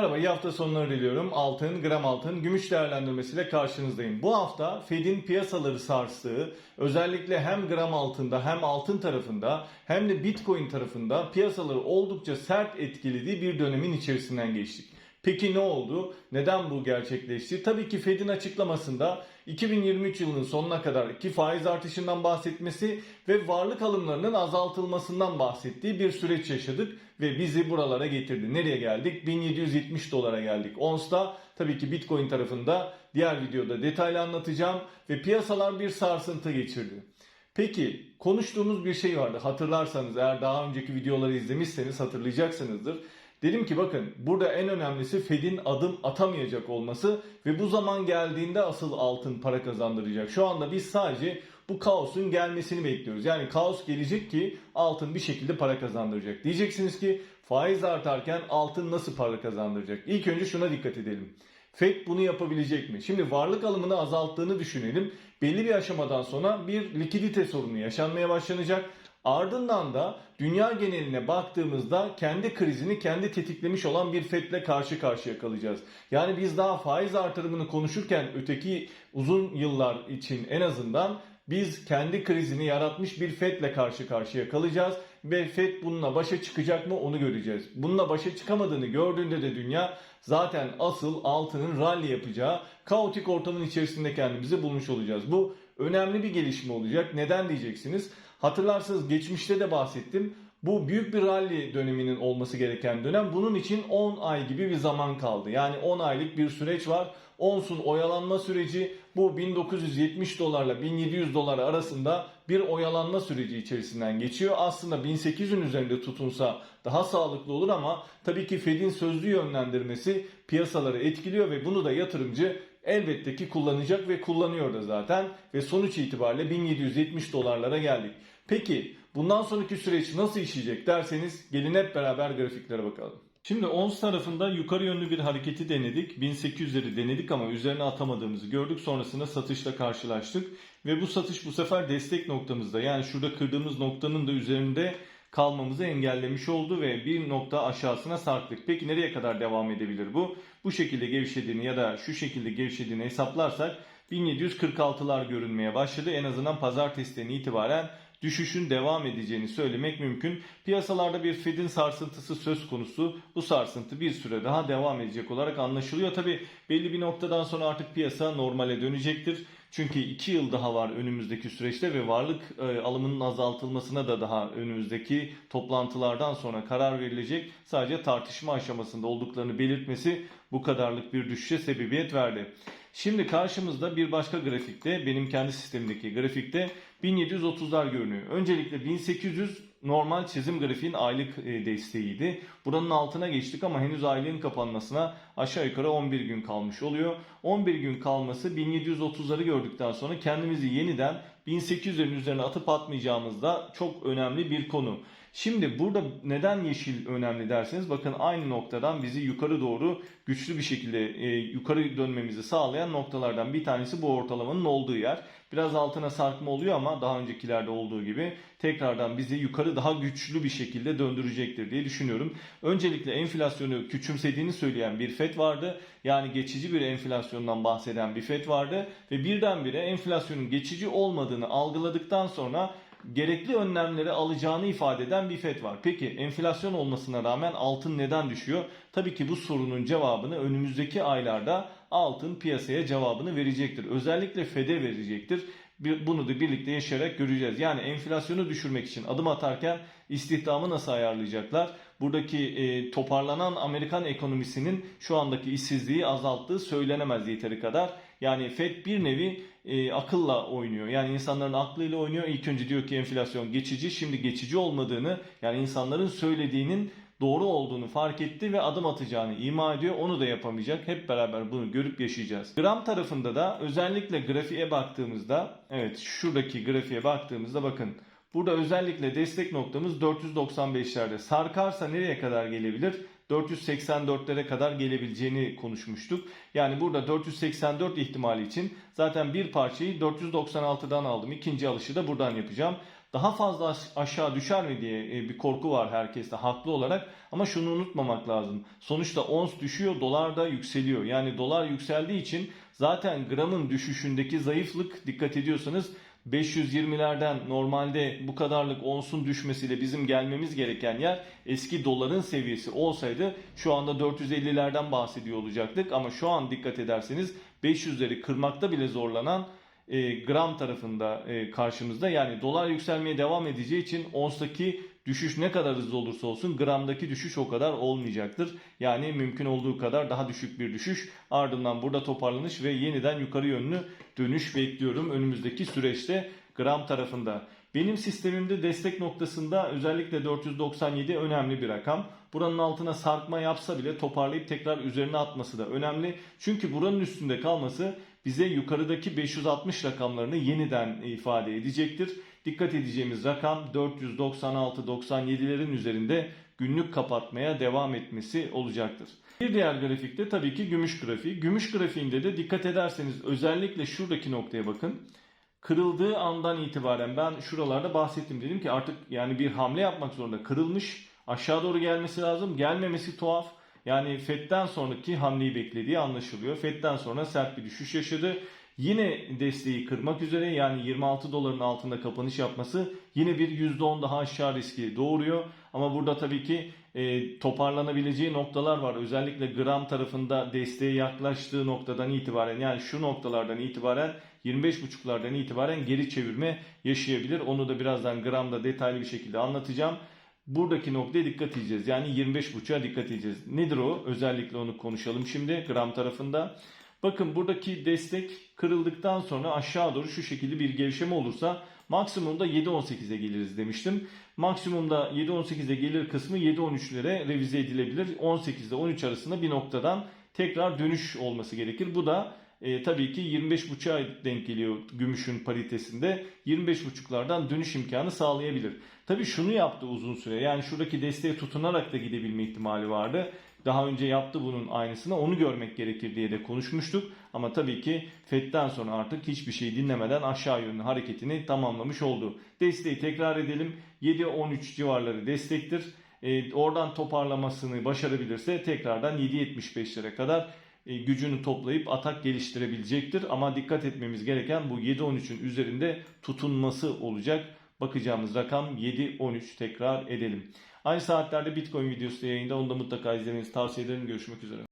Merhaba, iyi hafta sonları diliyorum. Altın, gram altın, gümüş değerlendirmesiyle karşınızdayım. Bu hafta Fed'in piyasaları sarstığı, özellikle hem gram altında hem altın tarafında hem de Bitcoin tarafında piyasaları oldukça sert etkilediği bir dönemin içerisinden geçtik. Peki ne oldu? Neden bu gerçekleşti? Tabii ki Fed'in açıklamasında 2023 yılının sonuna kadar ki faiz artışından bahsetmesi ve varlık alımlarının azaltılmasından bahsettiği bir süreç yaşadık ve bizi buralara getirdi. Nereye geldik? 1770 dolara geldik. Ons'ta tabii ki Bitcoin tarafında diğer videoda detaylı anlatacağım ve piyasalar bir sarsıntı geçirdi. Peki konuştuğumuz bir şey vardı. Hatırlarsanız eğer daha önceki videoları izlemişseniz hatırlayacaksınızdır. Dedim ki bakın burada en önemlisi Fed'in adım atamayacak olması ve bu zaman geldiğinde asıl altın para kazandıracak. Şu anda biz sadece bu kaosun gelmesini bekliyoruz. Yani kaos gelecek ki altın bir şekilde para kazandıracak. Diyeceksiniz ki faiz artarken altın nasıl para kazandıracak? İlk önce şuna dikkat edelim. FED bunu yapabilecek mi? Şimdi varlık alımını azalttığını düşünelim. Belli bir aşamadan sonra bir likidite sorunu yaşanmaya başlanacak. Ardından da dünya geneline baktığımızda kendi krizini kendi tetiklemiş olan bir FED'le karşı karşıya kalacağız. Yani biz daha faiz artırımını konuşurken öteki uzun yıllar için en azından biz kendi krizini yaratmış bir FED'le karşı karşıya kalacağız ve FED bununla başa çıkacak mı onu göreceğiz. Bununla başa çıkamadığını gördüğünde de dünya zaten asıl altının rally yapacağı kaotik ortamın içerisinde kendimizi bulmuş olacağız. Bu önemli bir gelişme olacak. Neden diyeceksiniz? Hatırlarsanız geçmişte de bahsettim. Bu büyük bir rally döneminin olması gereken dönem. Bunun için 10 ay gibi bir zaman kaldı. Yani 10 aylık bir süreç var. Onsun oyalanma süreci bu 1970 dolarla 1700 dolar arasında bir oyalanma süreci içerisinden geçiyor. Aslında 1800'ün üzerinde tutunsa daha sağlıklı olur ama tabii ki Fed'in sözlü yönlendirmesi piyasaları etkiliyor ve bunu da yatırımcı elbette ki kullanacak ve kullanıyor da zaten ve sonuç itibariyle 1770 dolarlara geldik. Peki bundan sonraki süreç nasıl işleyecek derseniz gelin hep beraber grafiklere bakalım. Şimdi ons tarafında yukarı yönlü bir hareketi denedik. 1800'leri denedik ama üzerine atamadığımızı gördük. Sonrasında satışla karşılaştık. Ve bu satış bu sefer destek noktamızda yani şurada kırdığımız noktanın da üzerinde kalmamızı engellemiş oldu ve bir nokta aşağısına sarktık. Peki nereye kadar devam edebilir bu? Bu şekilde gevşediğini ya da şu şekilde gevşediğini hesaplarsak 1746'lar görünmeye başladı. En azından pazartesiden itibaren düşüşün devam edeceğini söylemek mümkün. Piyasalarda bir Fed'in sarsıntısı söz konusu. Bu sarsıntı bir süre daha devam edecek olarak anlaşılıyor. Tabi belli bir noktadan sonra artık piyasa normale dönecektir. Çünkü 2 yıl daha var önümüzdeki süreçte ve varlık e, alımının azaltılmasına da daha önümüzdeki toplantılardan sonra karar verilecek. Sadece tartışma aşamasında olduklarını belirtmesi bu kadarlık bir düşüşe sebebiyet verdi. Şimdi karşımızda bir başka grafikte benim kendi sistemimdeki grafikte 1730'lar görünüyor. Öncelikle 1800 normal çizim grafiğin aylık e, desteğiydi. Buranın altına geçtik ama henüz aylığın kapanmasına aşağı yukarı 11 gün kalmış oluyor. 11 gün kalması 1730'ları gördükten sonra kendimizi yeniden 1800'lerin üzerine atıp atmayacağımızda çok önemli bir konu. Şimdi burada neden yeşil önemli derseniz bakın aynı noktadan bizi yukarı doğru güçlü bir şekilde e, yukarı dönmemizi sağlayan noktalardan bir tanesi bu ortalamanın olduğu yer. Biraz altına sarkma oluyor ama daha öncekilerde olduğu gibi tekrardan bizi yukarı daha güçlü bir şekilde döndürecektir diye düşünüyorum. Öncelikle enflasyonu küçümsediğini söyleyen bir FED vardı. Yani geçici bir enflasyondan bahseden bir FED vardı ve birdenbire enflasyonun geçici olmadığını algıladıktan sonra gerekli önlemleri alacağını ifade eden bir FED var. Peki enflasyon olmasına rağmen altın neden düşüyor? Tabii ki bu sorunun cevabını önümüzdeki aylarda altın piyasaya cevabını verecektir. Özellikle FED'e verecektir. Bunu da birlikte yaşayarak göreceğiz. Yani enflasyonu düşürmek için adım atarken istihdamı nasıl ayarlayacaklar? Buradaki e, toparlanan Amerikan ekonomisinin şu andaki işsizliği azalttığı söylenemez yeteri kadar. Yani FED bir nevi e, akılla oynuyor. Yani insanların aklıyla oynuyor. İlk önce diyor ki enflasyon geçici. Şimdi geçici olmadığını yani insanların söylediğinin doğru olduğunu fark etti ve adım atacağını ima ediyor. Onu da yapamayacak. Hep beraber bunu görüp yaşayacağız. Gram tarafında da özellikle grafiğe baktığımızda evet şuradaki grafiğe baktığımızda bakın Burada özellikle destek noktamız 495'lerde. Sarkarsa nereye kadar gelebilir? 484'lere kadar gelebileceğini konuşmuştuk. Yani burada 484 ihtimali için zaten bir parçayı 496'dan aldım. İkinci alışı da buradan yapacağım. daha fazla aş- aşağı düşer mi diye e, bir korku var herkeste haklı olarak. Ama şunu unutmamak lazım. Sonuçta ons düşüyor, dolar da yükseliyor. Yani dolar yükseldiği için zaten gramın düşüşündeki zayıflık dikkat ediyorsanız 520'lerden normalde bu kadarlık onsun düşmesiyle bizim gelmemiz gereken yer eski doların seviyesi olsaydı şu anda 450'lerden bahsediyor olacaktık. Ama şu an dikkat ederseniz 500'leri kırmakta bile zorlanan e, gram tarafında e, karşımızda. Yani dolar yükselmeye devam edeceği için onstaki düşüş ne kadar hızlı olursa olsun gramdaki düşüş o kadar olmayacaktır. Yani mümkün olduğu kadar daha düşük bir düşüş ardından burada toparlanış ve yeniden yukarı yönlü dönüş bekliyorum önümüzdeki süreçte gram tarafında. Benim sistemimde destek noktasında özellikle 497 önemli bir rakam. Buranın altına sarkma yapsa bile toparlayıp tekrar üzerine atması da önemli. Çünkü buranın üstünde kalması bize yukarıdaki 560 rakamlarını yeniden ifade edecektir. Dikkat edeceğimiz rakam 496-97'lerin üzerinde günlük kapatmaya devam etmesi olacaktır. Bir diğer grafikte tabii ki gümüş grafiği. Gümüş grafiğinde de dikkat ederseniz özellikle şuradaki noktaya bakın. Kırıldığı andan itibaren ben şuralarda bahsettim dedim ki artık yani bir hamle yapmak zorunda. Kırılmış aşağı doğru gelmesi lazım. Gelmemesi tuhaf. Yani FED'den sonraki hamleyi beklediği anlaşılıyor. FED'den sonra sert bir düşüş yaşadı. Yine desteği kırmak üzere yani 26 doların altında kapanış yapması yine bir %10 daha aşağı riski doğuruyor. Ama burada tabii ki e, toparlanabileceği noktalar var. Özellikle gram tarafında desteğe yaklaştığı noktadan itibaren yani şu noktalardan itibaren 25.5'lardan itibaren geri çevirme yaşayabilir. Onu da birazdan gramda detaylı bir şekilde anlatacağım. Buradaki noktaya dikkat edeceğiz. Yani 25.5'a dikkat edeceğiz. Nedir o? Özellikle onu konuşalım şimdi gram tarafında. Bakın buradaki destek kırıldıktan sonra aşağı doğru şu şekilde bir gevşeme olursa maksimumda 7.18'e geliriz demiştim. Maksimumda 7.18'e gelir kısmı 7.13'lere revize edilebilir. 18 ile 13 arasında bir noktadan tekrar dönüş olması gerekir. Bu da e, tabii ki 25.5'a denk geliyor gümüşün paritesinde. 25.5'lardan dönüş imkanı sağlayabilir. Tabii şunu yaptı uzun süre. Yani şuradaki desteğe tutunarak da gidebilme ihtimali vardı. Daha önce yaptı bunun aynısını. Onu görmek gerekir diye de konuşmuştuk. Ama tabii ki FED'den sonra artık hiçbir şey dinlemeden aşağı yönlü hareketini tamamlamış oldu. Desteği tekrar edelim. 7-13 civarları destektir. E, oradan toparlamasını başarabilirse tekrardan 7.75'lere kadar e, gücünü toplayıp atak geliştirebilecektir. Ama dikkat etmemiz gereken bu 7-13'ün üzerinde tutunması olacak. Bakacağımız rakam 7-13 tekrar edelim. Aynı saatlerde Bitcoin videosu da yayında. Onu da mutlaka izlemenizi tavsiye ederim. Görüşmek üzere.